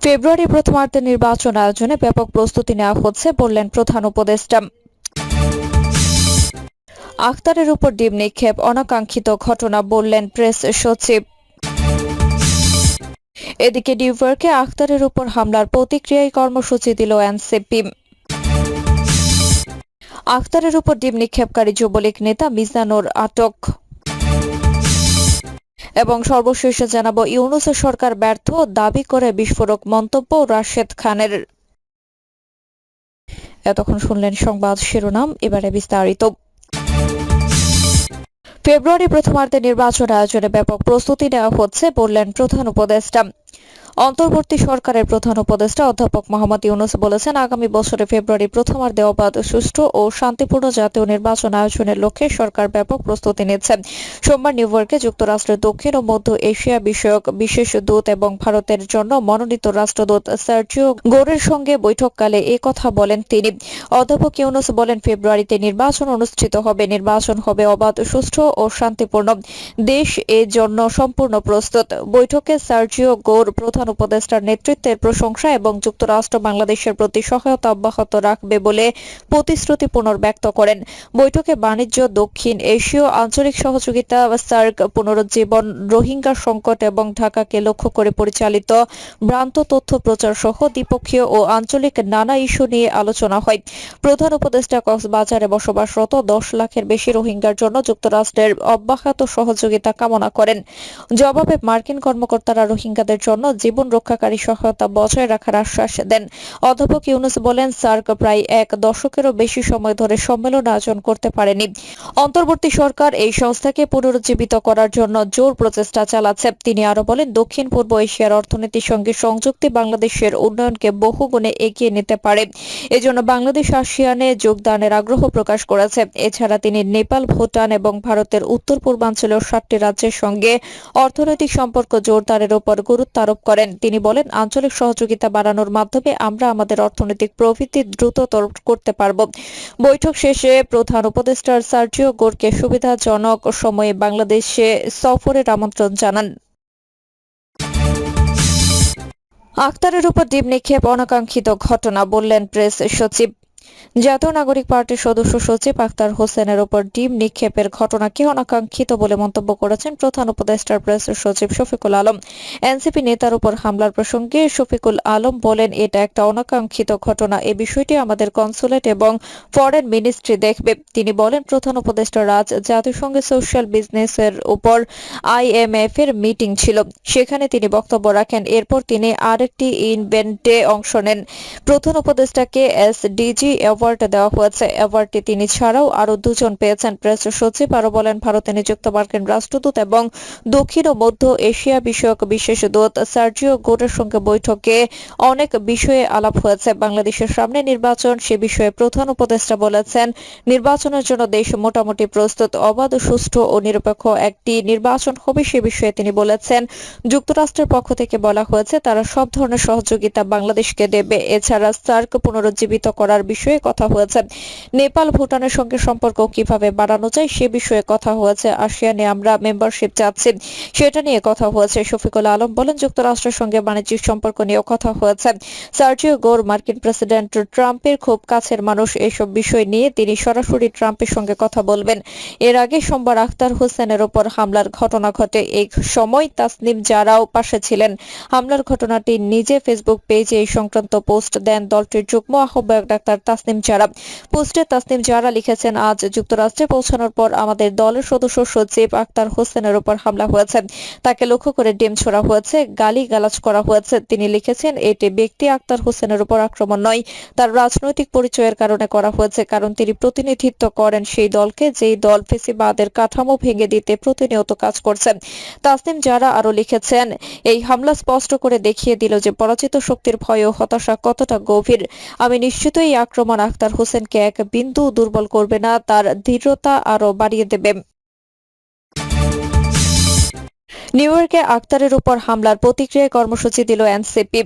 ফেব্রুয়ারি প্রথমার্ধে নির্বাচন আয়োজনে ব্যাপক প্রস্তুতি নেওয়া হচ্ছে বললেন প্রধান উপদেষ্টা। আখতারের উপর ডিম নিক্ষেপ, অনাকাঙ্ক্ষিত ঘটনা বললেন প্রেস সচিব। এদিকে নিউইয়র্কে আখতারের উপর হামলার প্রতিক্রিয়ায় কর্মসূচি দিল এনসিপি। আখতারের উপর ডিম নিক্ষেপকারী যুবলীগ নেতা মিজানুর আটক। এবং সর্বশেষে জানাব, ইউনুসের সরকার ব্যর্থ দাবি করে বিস্ফোরক মন্তব্য রাশেদ খানের। এতক্ষণ শুনলেন সংবাদ শিরোনাম, এবারে বিস্তারিত। ফেব্রুয়ারি প্রথমার্ধে নির্বাচন আয়োজনে ব্যাপক প্রস্তুতি নেওয়া হচ্ছে, বললেন প্রধান উপদেষ্টা। অন্তর্বর্তী সরকারের প্রধান উপদেষ্টা অধ্যাপক মোহাম্মদ ইউনুস বলেছেন, আগামী বছরে ফেব্রুয়ারি প্রথমার্ধে অবাধ সুষ্ঠু ও শান্তিপূর্ণ জাতীয় নির্বাচন আয়োজনের লক্ষ্যে সরকার ব্যাপক প্রস্তুতি নিচ্ছে। সোমবার নিউ ইয়র্কে যুক্তরাষ্ট্রের দক্ষিণ ও মধ্য এশিয়া বিষয়ক বিশেষ দূত এবং ভারতের জন্য মনোনীত রাষ্ট্রদূত সার্জিও গোরের সঙ্গে বৈঠককালে এ কথা বলেন তিনি। অধ্যাপক ইউনুস বলেন, ফেব্রুয়ারিতে নির্বাচন অনুষ্ঠিত হবে। নির্বাচন হবে অবাধ, সুষ্ঠু ও শান্তিপূর্ণ। দেশ এর জন্য সম্পূর্ণ প্রস্তুত। বৈঠকে সার্জিও গৌর প্রধান উপদেষ্টার নেতৃত্বের প্রশংসা এবং যুক্তরাষ্ট্র বাংলাদেশের প্রতি সহায়তা অব্যাহত রাখবে বলে প্রতিশ্রুতি পুনর্ব্যক্ত করেন। বৈঠকে বাণিজ্য, দক্ষিণ এশীয় আঞ্চলিক সহযোগিতা, সার্ক, পুনরুজ্জীবন, রোহিঙ্গা সংকট এবং ঢাকাকে লক্ষ্য করে পরিচালিত ভ্রান্ত তথ্য প্রচার সহ দ্বিপক্ষীয় ও আঞ্চলিক নানা ইস্যু নিয়ে আলোচনা হয়। প্রধান উপদেষ্টা কক্সবাজারে বসবাসরত দশ লাখের বেশি রোহিঙ্গার জন্য যুক্তরাষ্ট্রের অব্যাহত সহযোগিতা কামনা করেন। জবাবে মার্কিন কর্মকর্তারা রোহিঙ্গাদের জন্য জীবন রক্ষাকারী সহায়তা বজায় রাখার আশ্বাস দেন। অধ্যাপক ইউনুস বলেন, সার্ক প্রায় এক দশকেরও বেশি সময় ধরে সম্মেলন আয়োজন করতে পারেনি। অন্তর্বর্তী সরকার এই সংস্থাকে পুনরুজ্জীবিত করার জন্য জোর প্রচেষ্টা চালাচ্ছে। তিনি আরও বলেন, দক্ষিণ পূর্ব এশিয়ার অর্থনীতির সঙ্গে সংযুক্তি বাংলাদেশের উন্নয়নকে বহুগুণে এগিয়ে নিতে পারে। এজন্য বাংলাদেশ আসিয়ানে যোগদানের আগ্রহ প্রকাশ করেছে। এছাড়া তিনি নেপাল, ভুটান এবং ভারতের উত্তর পূর্বাঞ্চলীয় সাতটি রাজ্যের সঙ্গে অর্থনৈতিক সম্পর্ক জোরদারের উপর গুরুত্ব আরোপ করেন। তিনি বলেন, আঞ্চলিক সহযোগিতা বাড়ানোর মাধ্যমে আমরা আমাদের অর্থনৈতিক প্রবৃদ্ধি দ্রুততর করতে পারব। বৈঠক শেষে প্রধান উপদেষ্টার সার্জিও গোরকে সুবিধাজনক সময়ে বাংলাদেশে সফরের আমন্ত্রণ জানান। আক্তারের উপর ডিম নিক্ষেপ অনাকাঙ্ক্ষিত ঘটনা, বললেন প্রেস সচিব। জাতীয় নাগরিক পার্টির সদস্য সচিব আখতার হোসেনের উপর ডিম নিক্ষেপের ঘটনাকে অনাকাঙ্ক্ষিত বলে মন্তব্য করেছেন প্রধান উপদেষ্টার প্রেস সচিব শফিকুল আলম। এনসিপি নেতার উপর হামলার প্রসঙ্গে শফিকুল আলম বলেন, এটা একটা অনাকাঙ্ক্ষিত ঘটনা। এ বিষয়টি আমাদের কনসুলেট এবং ফরেন মিনিস্ট্রি দেখবে। তিনি বলেন, প্রধান উপদেষ্টা রাজ জাতিসংঘের সোশ্যাল বিজনেসের উপর আইএমএফ এর মিটিং ছিল। সেখানে তিনি বক্তব্য রাখেন। এরপর তিনি আরেকটি ইনভেন্টে অংশ নেন। প্রধান উপদেষ্টাকে এসডিজি অ্যাওয়ার্ড দেওয়া হয়েছে। অ্যাওয়ার্ডটি তিনি ছাড়াও আরও দুজন পেয়েছেন। প্রেস সচিব আরও বলেন, ভারতে নিযুক্ত মার্কিন রাষ্ট্রদূত এবং দক্ষিণ ও মধ্য এশিয়া বিষয়ক বিশেষ দূত সার্জিও গোরের সঙ্গে বৈঠকে অনেক বিষয়ে আলাপ হয়েছে। বাংলাদেশের সামনে নির্বাচন, সে বিষয়ে প্রধান উপদেষ্টা বলেছেন, নির্বাচনের জন্য দেশ মোটামুটি প্রস্তুত, অবাধ, সুষ্ঠু ও নিরপেক্ষ একটি নির্বাচন হবে সে বিষয়ে তিনি বলেছেন, যুক্তরাষ্ট্রের পক্ষ থেকে বলা হয়েছে, তারা সব ধরনের সহযোগিতা বাংলাদেশকে দেবে। এছাড়া সার্ক পুনরুজ্জীবিত করার বিষয়ে কথা হয়েছে। নেপাল, ভুটানের সঙ্গে সম্পর্ক কীভাবে বাড়ানো যায় সে বিষয়ে কথা হয়েছে। আসিয়ানে আমরা মেম্বারশিপ চাচ্ছি, সেটা নিয়ে কথা হয়েছে। শফিকুল আলম বলেন, যুক্তরাষ্ট্রের সঙ্গে বাণিজ্যিক সম্পর্ক নিয়েও কথা হয়েছে। সার্জিও গোর, মার্কিন প্রেসিডেন্ট ট্রাম্পের খুব কাছের মানুষ, এসব বিষয় নিয়ে তিনি সরাসরি ট্রাম্পের সঙ্গে কথা বলবেন। এর আগে সোমবার আখতার হোসেনের ওপর হামলার ঘটনা ঘটে। এই সময় তাসনিম যারাও পাশে ছিলেন। হামলার ঘটনাটি নিজে ফেসবুক পেজে এই সংক্রান্ত পোস্ট দেন। দলটির যুগ্ম আহ্বায়ক ডাক্তার তাসনিম জারা। পোস্টে তাসনিম জারা লিখেছেন, আজ যুক্তরাষ্ট্রে পৌঁছানোর পর আমাদের দলের সদস্য সচিব আক্তার হোসেনের উপর হামলা হয়েছে। তাকে লক্ষ্য করে ডিম ছোড়া হয়েছে, গালি গালাজ করা হয়েছে। তিনি লিখেছেন, এটি ব্যক্তি আক্তার হোসেনের উপর আক্রমণ নয়, তার রাজনৈতিক পরিচয়ের কারণে করা হয়েছে, কারণ তিনি প্রতিনিধিত্ব করেন সেই দলকে, যেই দল ফেসিবাদের কাঠামো ভেঙে দিতে প্রতিনিয়ত কাজ করছে। তাসনিম যারা আরও লিখেছেন, এই হামলা স্পষ্ট করে দেখিয়ে দিল যে পরাজিত শক্তির ভয় ও হতাশা কতটা গভীর। আমি নিশ্চিত এই আক্রমণ আখতার হোসেনকে এক বিন্দু দুর্বল করবে না, তার দৃঢ়তা আরও বাড়িয়ে দেবে। নিউ ইয়র্কে আক্তারের উপর হামলার প্রতিক্রিয়ায় কর্মসূচি দিল এনসিপি।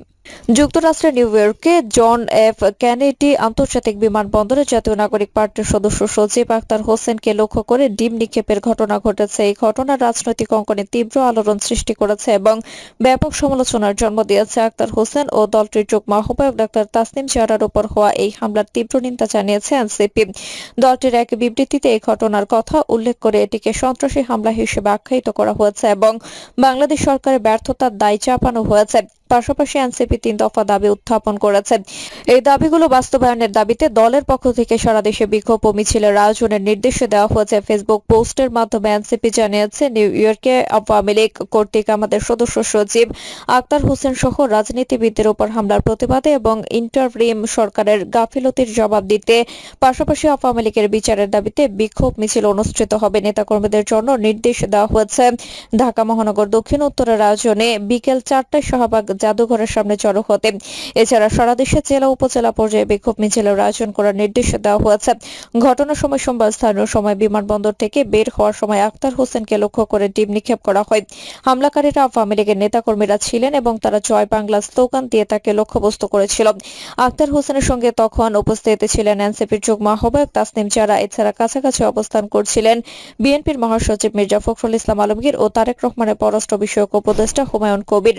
যুক্তরাষ্ট্রের নিউ ইয়র্কে জন এফ ক্যানেডি আন্তর্জাতিক বিমানবন্দরে জাতীয় নাগরিক পার্টির সদস্য সচিব আক্তার হোসেনকে লক্ষ্য করে ডিম নিক্ষেপের ঘটনা ঘটেছে। এই ঘটনা রাজনৈতিক অঙ্গনে তীব্র আলোড়ন সৃষ্টি করেছে এবং ব্যাপক সমালোচনার জন্ম দিয়েছে আক্তার হোসেন ও দলটির যুগ্ম আহ্বায়ক ডাক্তার তাসনিম জারার উপর হওয়া এই হামলার তীব্র নিন্দা জানিয়েছে এনসিপি। দলটির এক বিবৃতিতে এই ঘটনার কথা উল্লেখ করে এটিকে সন্ত্রাসী হামলা হিসেবে আখ্যায়িত করা হয়েছে এবং বাংলাদেশ সরকারের ব্যর্থতার দায় চাপানো হয়েছে। পাশাপাশি এনসিপি তিন দফা দাবি উত্থাপন করেছে। এই দাবিগুলো বাস্তবায়নের দাবিতে দলের পক্ষ থেকে সারা দেশে বিক্ষোভ ও মিছিলের আয়োজনের নির্দেশ দেওয়া হয়েছে। ফেসবুক পোস্টের মাধ্যমে এনসিপি জানিয়েছে, নিউ ইয়র্কে আওয়ামী লীগ কর্তৃক আমাদের সদস্য সচিব আক্তার হোসেন সহ রাজনীতিবিদদের উপর হামলার প্রতিবাদে এবং ইন্টারিম সরকারের গাফিলতির জবাব দিতে, পাশাপাশি আওয়ামী লীগের বিচারের দাবিতে বিক্ষোভ মিছিল অনুষ্ঠিত হবে। নেতাকর্মীদের জন্য নির্দেশ দেওয়া হয়েছে। ঢাকা মহানগর দক্ষিণ উত্তরের আয়োজনে বিকেল চারটায় শাহবাগ জাদুঘরের সামনে জড়ো হতে। এছাড়া সারা দেশে জেলা উপজেলা পর্যায়ে বিক্ষোভ মিছিলের আয়োজন করার নির্দেশ দেওয়া হয়েছে। ঘটনার সময় সোমবার স্থানীয় সময় বিমানবন্দর থেকে বের হওয়ার সময় আক্তার হোসেনকে লক্ষ্য করে ডিম নিক্ষেপ করা হয়। হামলাকারীরা আওয়ামী লীগের নেতাকর্মীরা ছিলেন এবং তারা জয় বাংলা স্লোগান দিয়ে তাকে লক্ষ্যবস্তু করেছিল। আক্তার হোসেনের সঙ্গে তখন উপস্থিত ছিলেন এনসিপির যুগ্ম আহ্বায়ক তাসনিম চারা এছাড়া কাছাকাছি অবস্থান করছিলেন বিএনপির মহাসচিব মির্জা ফখরুল ইসলাম আলমগীর ও তারেক রহমানের পররাষ্ট্র বিষয়ক উপদেষ্টা হুমায়ুন কবির।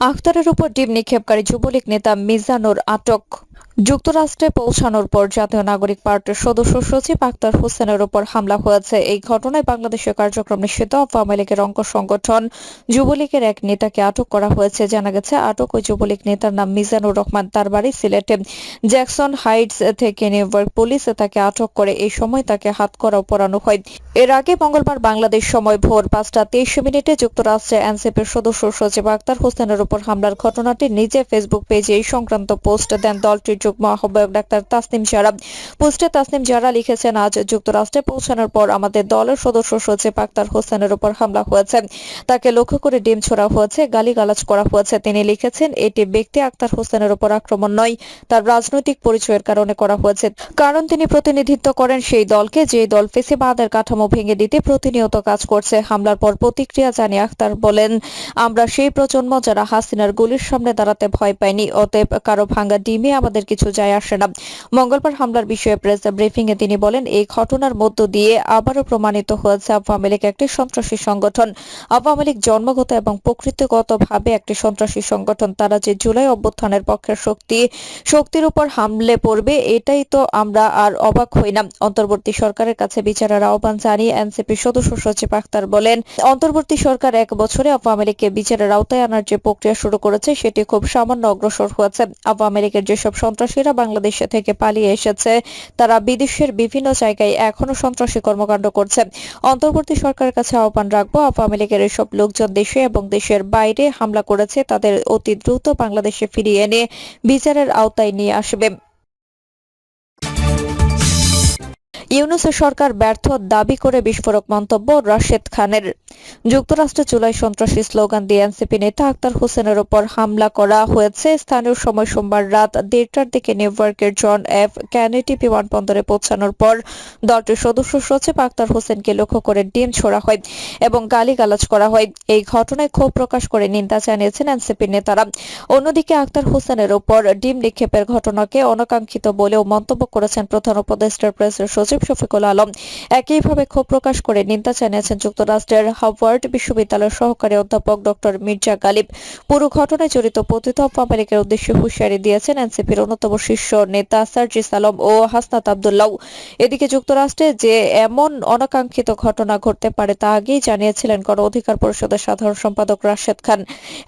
আখতারের উপর ডিম নিক্ষেপকারী যুবলীগ নেতা মিজানুর আটক। যুক্তরাষ্ট্রে পৌঁছানোর পর জাতীয় নাগরিক পার্টির সদস্য সচিব আক্তার হোসেনের উপর হামলা হয়েছে। এই ঘটনায় বাংলাদেশের কার্যক্রম নিষিদ্ধ। আওয়ামী লীগের অঙ্গ সংগঠন যুবলীগের এক নেতাকে আটক করা হয়েছে। জানা গেছে, আটক ওই যুবলীগ নেতার নাম মিজানুর রহমান। তার বাড়ি সিলেটে জ্যাকসন হাইটস থেকে নিউ ইয়র্ক পুলিশ তাকে আটক করে। এই সময় তাকে হাতকড়াও পরানো হয়। এর আগে মঙ্গলবার বাংলাদেশ সময় ভোর পাঁচটা তেইশ মিনিটে যুক্তরাষ্ট্রে এনসিপির সদস্য সচিব আক্তার হোসেনের উপর হামলার ঘটনাটি নিজে ফেসবুক পেজে এই সংক্রান্ত পোস্ট দেন। দলটির যুগ্ম আহ্বায়ক ডাক্তার তাসনিম জারা পোস্টে তাসনিম জারা লিখেছেন, আজ যুক্তরাষ্ট্রে পৌঁছানোর পর আমাদের দলের সদস্য সচিব আক্তার হোসেনের উপর হামলা হয়েছে। তাকে লক্ষ্য করে ডিম ছোড়া হয়েছে, গালিগালাজ করা হয়েছে। তিনি লিখেছেন, এটি ব্যক্তি আক্তার হোসেনের উপর আক্রমণ নয়, তার রাজনৈতিক পরিচয়ের কারণে করা হয়েছে। কারণ তিনি প্রতিনিধিত্ব করেন সেই দলকে, যে দল ফেসিবাদের কাঠামো ভেঙে দিতে প্রতিনিয়ত কাজ করছে। হামলার পর প্রতিক্রিয়া জানিয়ে আক্তার বলেন, আমরা সেই প্রজন্ম যারা হাসিনার গুলির সামনে দাঁড়াতে ভয় পায়নি অতএব কারও ভাঙ্গা ডিমে আমাদের কিছু যায় আসে না। মঙ্গলবার হামলার বিষয়ে প্রেস ব্রিফিং এ তিনি বলেন, এই ঘটনার মধ্য দিয়ে আবারও প্রমাণিত হয়েছে আওয়ামী লীগ একটি সন্ত্রাসী সংগঠন। আওয়ামী লীগ জন্মগত এবং প্রকৃতিগতভাবে একটি সন্ত্রাসী সংগঠন। তারা যে জুলাই অভ্যুত্থানের পক্ষের শক্তি, শক্তির উপর হামলে পড়বে, এটাই তো আমরা আর অবাক হই না। অন্তর্বর্তী সরকারের কাছে বিচারের আহ্বান জানিয়ে এনসিপি সদস্য সচিব আক্তার বলেন, অন্তর্বর্তী সরকার এক বছরে আওয়ামী লীগকে বিচারের আওতায় আনার যে প্রক্রিয়া শুরু করেছে, সেটি খুব সামান্য অগ্রসর হয়েছে। আওয়ামী লীগের যেসব সন্ত্রাসীরা বাংলাদেশ থেকে পালিয়ে এসেছে। তারা বিদেশের বিভিন্ন জায়গায় এখনও সন্ত্রাসী কর্মকাণ্ড করছে। অন্তর্বর্তী সরকারের কাছে আহ্বান রাখব, আওয়ামী লীগের এসব লোকজন দেশে এবং দেশের বাইরে হামলা করেছে, তাদের অতি দ্রুত বাংলাদেশে ফিরিয়ে এনে বিচারের আওতায় নিয়ে আসবে। ইউনুসের সরকার ব্যর্থ দাবি করে বিস্ফোরক মন্তব্য রাশেদ খানের। যুক্তরাষ্ট্রে জুলাই সন্ত্রাসী স্লোগান দিয়ে এনসিপি নেতা আক্তার হোসেনের উপর হামলা করা হয়েছে। স্থানীয় সময় সোমবার রাত দেড়টার দিকে নিউ ইয়র্কের জন এফ ক্যানেডি বিমানবন্দরে পৌঁছানোর পর দলটির সদস্য সচিব আক্তার হোসেনকে লক্ষ্য করে ডিম ছোড়া হয় এবং গালিগালাজ করা হয়। এই ঘটনায় ক্ষোভ প্রকাশ করে নিন্দা জানিয়েছেন এনসিপি নেতারা। অন্যদিকে আক্তার হোসেনের উপর ডিম নিক্ষেপের ঘটনাকে অনাকাঙ্ক্ষিত বলেও মন্তব্য করেছেন প্রধান উপদেষ্টার প্রেসের সচিব শফিকুল আলম। একইভাবে ক্ষোভ প্রকাশ করে নিন্দা জানিয়েছেন যুক্তরাষ্ট্রের হার্ভার্ড বিশ্ববিদ্যালয়ের সহকারী অধ্যাপক ডক্টর মির্জা গালিব। পুরো ঘটনায় জড়িত পতিত আওয়ামী লীগের উদ্দেশ্যে হুঁশিয়ারি দিয়েছেন এনসিপির অন্যতম শীর্ষ নেতা সার্জিস আলম ও হাসনাত আবদুল্লাহ। এদিকে যুক্তরাষ্ট্রে যে এমন অনাকাঙ্ক্ষিত ঘটনা ঘটতে পারে তা আগেই জানিয়েছিলেন গণ অধিকার পরিষদের সাধারণ সম্পাদক রাশেদ খান।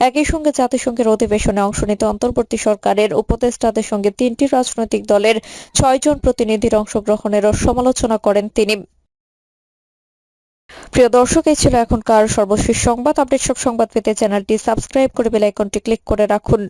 একই সঙ্গে জাতিসংঘের অধিবেশনে অংশ নিতে অন্তর্বর্তী সরকারের উপদেষ্টাদের সঙ্গে তিনটি রাজনৈতিক দলের ছয়জন প্রতিনিধির অংশগ্রহণেরও সমালোচনা করেন তিনি। প্রিয় দর্শক, এই ছিল এখনকার সর্বশেষ সংবাদ। আপডেট সব সংবাদ পেতে চ্যানেলটি সাবস্ক্রাইব করে বেল আইকনটি ক্লিক করে রাখুন।